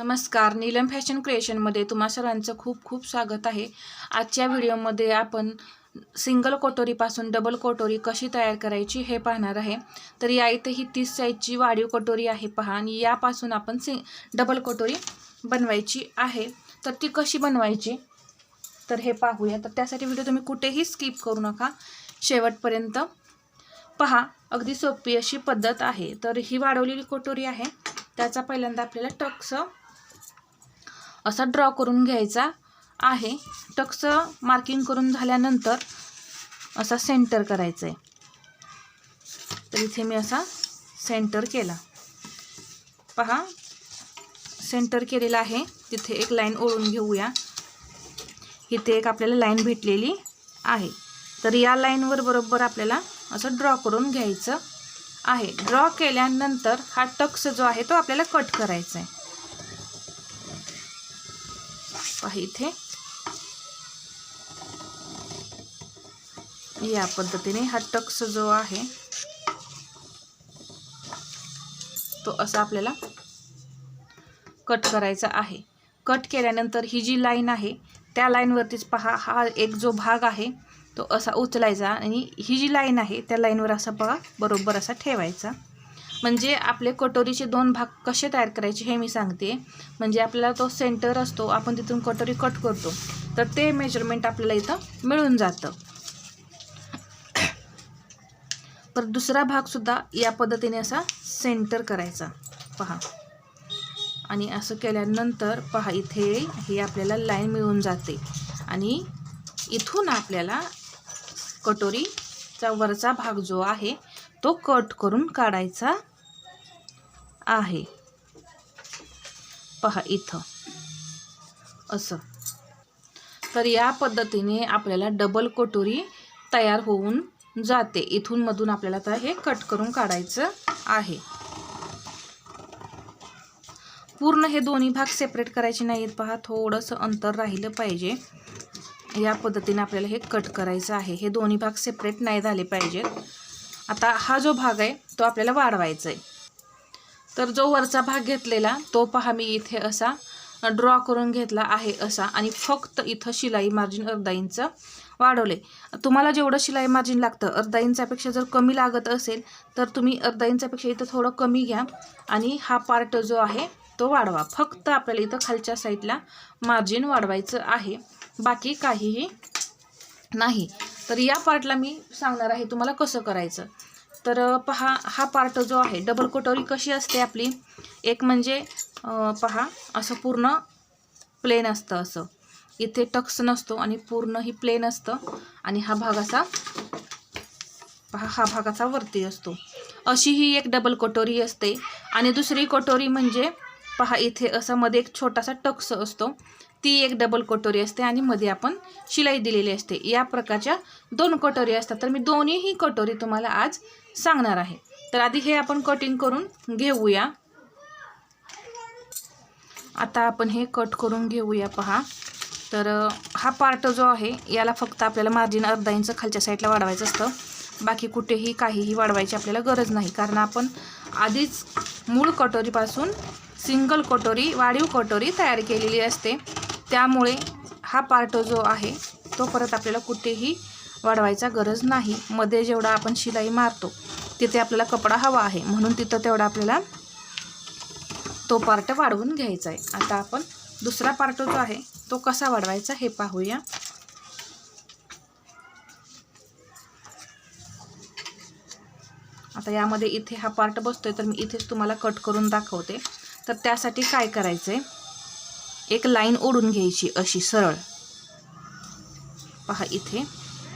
नमस्कार. नीलम फॅशन क्रिएशनमध्ये तुम्हा सर्वांचं खूप खूप स्वागत आहे. आजच्या व्हिडिओमध्ये आपण सिंगल कटोरीपासून डबल कटोरी कशी तयार करायची हे पाहणार आहे. तर या इथे ही तीस साईजची वाढीव कटोरी आहे पहा आणि यापासून आपण सि डबल कटोरी बनवायची आहे. तर ती कशी बनवायची? तर हे पाहूया. तर त्यासाठी व्हिडिओ तुम्ही कुठेही स्किप करू नका. शेवटपर्यंत पहा. अगदी सोपी अशी पद्धत आहे. तर ही वाढवलेली कटोरी आहे. त्याचा पहिल्यांदा आपल्याला टक्स असा ड्रॉ करून घ्यायचा आहे. टक्स मार्किंग करून झाल्यानंतर असा सेंटर करायचं आहे तर इथे मी असा सेंटर केला. पहा सेंटर केलेला आहे. तिथे एक लाईन ओढून घेऊया. इथे एक आपल्याला लाईन भेटलेली आहे. तर या लाईनवर बरोबर आपल्याला असं ड्रॉ करून घ्यायचं आहे. ड्रॉ केल्यानंतर हा टक्स जो आहे तो आपल्याला कट करायचा आहे पहा इथे. या पद्धतीने हा टक्स जो आहे तो असा आपल्याला कट करायचा आहे. कट केल्यानंतर ही जी लाईन आहे त्या लाईनवरतीच पहा हा एक जो भाग आहे तो असा उचलायचा आणि ही जी लाईन आहे त्या लाईनवर असा पहा बरोबर असा ठेवायचा. म्हणजे आपले कटोरीचे दोन भाग कसे तयार करायचे हे मी सांगते. म्हणजे आपल्याला तो सेंटर असतो आपण तिथून कटोरी कट करतो. तर ते मेजरमेंट आपल्याला इथं मिळून जातं. पर दुसरा भागसुद्धा या पद्धतीने असा सेंटर करायचा. पहा. आणि असं केल्यानंतर पहा इथे हे आपल्याला लाईन मिळून जाते. आणि इथून आपल्याला कटोरीचा वरचा भाग जो आहे तो कट करून काढायचा आहे. पहा इथं. असं. तर या पद्धतीने आपल्याला डबल कटोरी तयार होऊन जाते. इथून मधून आपल्याला तर हे कट करून काढायचं आहे. पूर्ण हे दोन्ही भाग सेपरेट करायचे नाहीत पहा. थोडंसं अंतर राहिलं पाहिजे. या पद्धतीने आपल्याला हे कट करायचं आहे. हे दोन्ही भाग सेपरेट नाही झाले पाहिजेत. आता हा जो भाग आहे तो आपल्याला वाढवायचा आहे. तर जो वरचा भाग घेतलेला तो पहा मी इथे असा ड्रॉ करून घेतला आहे असा आणि फक्त इथं शिलाई मार्जिन अर्धा इंच वाढवले. तुम्हाला जेवढं शिलाई मार्जिन लागतं अर्धा इंचापेक्षा जर कमी लागत असेल तर तुम्ही अर्धा इंचापेक्षा इथं थोडं कमी घ्या आणि हा पार्ट जो आहे तो वाढवा. फक्त आपल्याला इथं खालच्या साईडला मार्जिन वाढवायचं आहे. बाकी काहीही नाही. तर या पार्टला मी सांगणार आहे तुम्हाला कसं करायचं. तर पहा हा पार्ट जो आहे डबल कटोरी कशी असते आपली? एक म्हणजे पहा असं पूर्ण प्लेन असतं असं. इथे टक्स नसतो आणि पूर्ण ही प्लेन असतं. आणि हा भाग असा पहा हा भाग असा वरती असतो. अशी ही एक डबल कटोरी असते. आणि दुसरी कटोरी म्हणजे पहा इथे असं मध्ये एक छोटासा टक्स असतो. ती एक डबल कटोरी असते आणि मध्ये आपण शिलाई दिलेली असते. या प्रकारच्या दोन कटोरी असतात. तर मी दोन्हीही कटोरी तुम्हाला आज सांगणार आहे. तर आधी हे आपण कटिंग करून घेऊया. आता आपण हे कट करून घेऊया पहा. तर हा पार्ट जो आहे याला फक्त आपल्याला मार्जिन अर्धा इंच खालच्या साईडला वाढवायचं असतं. बाकी कुठेही काहीही वाढवायची आपल्याला गरज नाही. कारण आपण आधीच मूळ कटोरीपासून सिंगल कटोरी वाढीव कटोरी तयार केलेली असते. त्यामुळे हा पार्ट जो आहे तो परत आपल्याला कुठेही वाढवायचा गरज नाही. मध्ये जेवढा आपण शिलाई मारतो तिथे आपल्याला कपडा हवा आहे. म्हणून तिथं तेवढा आपल्याला तो पार्ट वाढवून घ्यायचा आहे. आता आपण दुसरा पार्ट जो आहे तो कसा वाढवायचा हे पाहूया. आता यामध्ये इथे हा पार्ट बसतोय तर मी इथेच तुम्हाला कट करून दाखवते. तर त्यासाठी काय करायचं आहे एक लाईन ओढून घ्यायची अशी सरळ. पहा इथे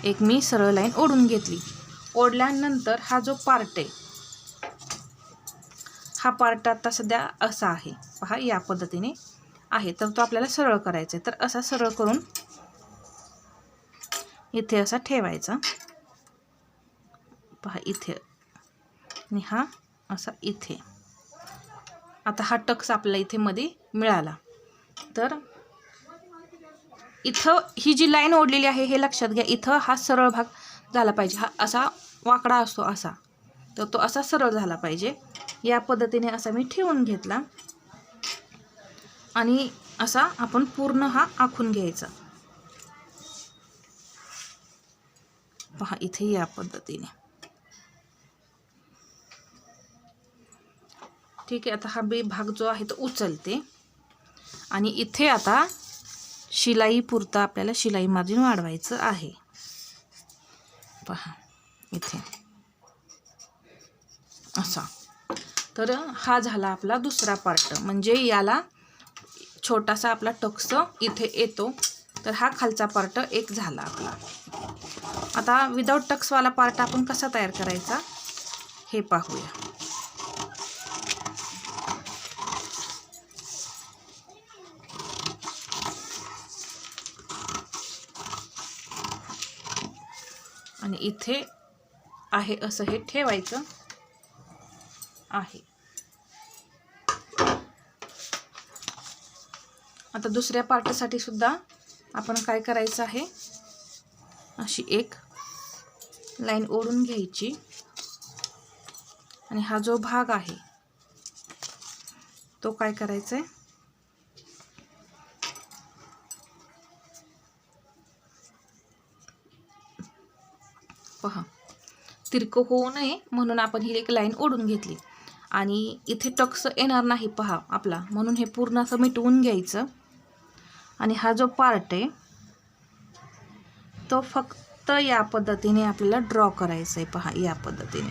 एक मी सरळ लाईन ओढून घेतली. ओढल्यानंतर हा जो पार्ट आहे हा पार्ट आता सध्या असा आहे. पहा या पद्धतीने आहे. तर तो आपल्याला सरळ करायचा आहे तर असा सरळ करून इथे असा ठेवायचा. पहा इथे. आणि हा असा इथे. आता हा टक्स आपल्याला इथे मध्ये मिळाला. तर इथं ही जी लाईन ओढलेली आहे हे लक्षात घ्या. इथं हा सरळ भाग झाला पाहिजे. हा असा वाकडा असतो असा. तर तो असा सरळ झाला पाहिजे. या पद्धतीने असा मी ठेवून घेतला. आणि असा आपण पूर्ण हा आखून घ्यायचा. पहा इथे या पद्धतीने. ठीक आहे आता हा बे भाग जो आहे तो उचलते. आणि इथे आता शिलाई पुरता आपल्याला शिलाई मार्जिन वाढवायचं आहे. पहा इथे. असा. तर हा झाला आपला दुसरा पार्ट म्हणजे याला छोटासा आपला टक्स इथे येतो. तर हा खालचा पार्ट एक झाला आपला. आता विदाऊट टक्सवाला पार्ट आपण कसा तयार करायचा? हे पाहूया. आणि इथे आहे असं हे ठेवायचं आहे. आता दुसऱ्या पार्टसाठी सुद्धा आपण काय करायचं आहे? अशी एक लाईन ओढून घ्यायची. आणि हा जो भाग आहे तो काय करायचा आहे तिरकं होऊ नये म्हणून आपण ही एक लाईन ओढून घेतली. आणि इथे टक्स येणार नाही पहा आपला. म्हणून हे पूर्ण असं मिटवून घ्यायचं. आणि हा जो पार्ट आहे तो फक्त या पद्धतीने आपल्याला ड्रॉ करायचा आहे पहा या पद्धतीने.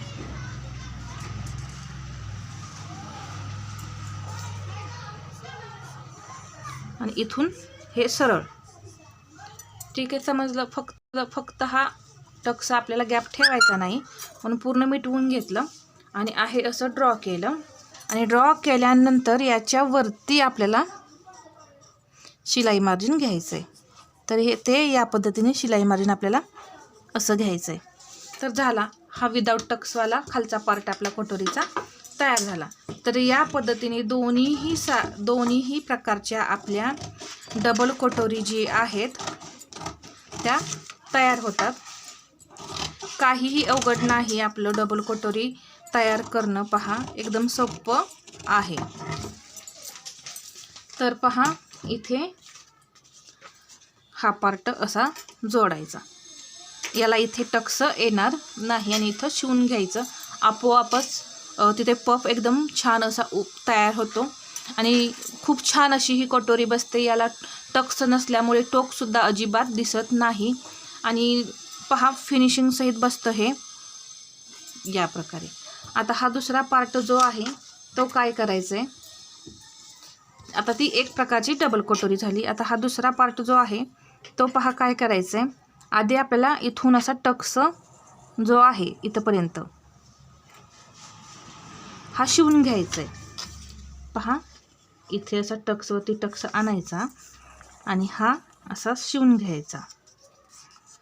आणि इथून हे सरळ. ठीक आहे समजलं? फक्त फक्त हा टक्सा आपल्याला गॅप ठेवायचा नाही. म्हणून पूर्ण मिटवून घेतलं आणि आहे असं ड्रॉ केलं. आणि ड्रॉ केल्यानंतर याच्यावरती आपल्याला शिलाई मार्जिन घ्यायचं आहे तर हे ते या पद्धतीने शिलाई मार्जिन आपल्याला असं घ्यायचं आहे तर झाला हा विदाऊट टक्सवाला खालचा पार्ट आपला कटोरीचा तयार झाला. तर या पद्धतीने दोन्हीही सा दोन्हीही प्रकारच्या आपल्या डबल कटोरी जी आहेत त्या तयार होतात. काहीही अवघड नाही आपलं डबल कटोरी तयार करणं पहा एकदम सोपं आहे. तर पहा इथे हा पार्ट असा जोडायचा. याला इथे टक्स येणार नाही आणि इथं शिवून घ्यायचं. आपोआपच तिथे पफ एकदम छान असा उ तयार होतो. आणि खूप छान अशी ही कटोरी बसते. याला टक्स नसल्यामुळे टोकसुद्धा अजिबात दिसत नाही. आणि पहा फिनिशिंगसहित बसतं हे या प्रकारे. आता हा दुसरा पार्ट जो आहे तो काय करायचा आहे आता ती एक प्रकारची डबल कटोरी झाली. आता हा दुसरा पार्ट जो आहे तो पहा काय करायचं आहे आधी आपल्याला इथून असा टक्स जो आहे इथंपर्यंत. हा शिवून घ्यायचा आहे पहा इथे असा टक्सवरती टक्स आणायचा आणि हा असा शिवून घ्यायचा.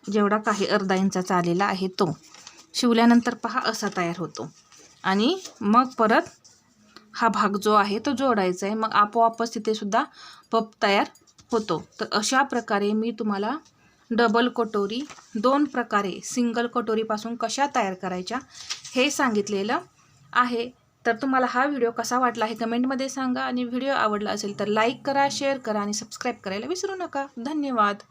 जेवढा काही अर्धा इंचाचा आलेला आहे तो. शिवल्यानंतर पहा असा तयार होतो. आणि मग परत हा भाग जो आहे तो जोडायचा आहे. मग आपोआपच तिथेसुद्धा पप तयार होतो. तर अशा प्रकारे मी तुम्हाला डबल कटोरी दोन प्रकारे सिंगल कटोरीपासून कशा तयार करायच्या हे सांगितलेलं आहे. तर तुम्हाला हा व्हिडिओ कसा वाटला हे कमेंटमध्ये सांगा. आणि व्हिडिओ आवडला असेल तर लाईक करा शेअर करा आणि सबस्क्राईब करायला विसरू नका. धन्यवाद.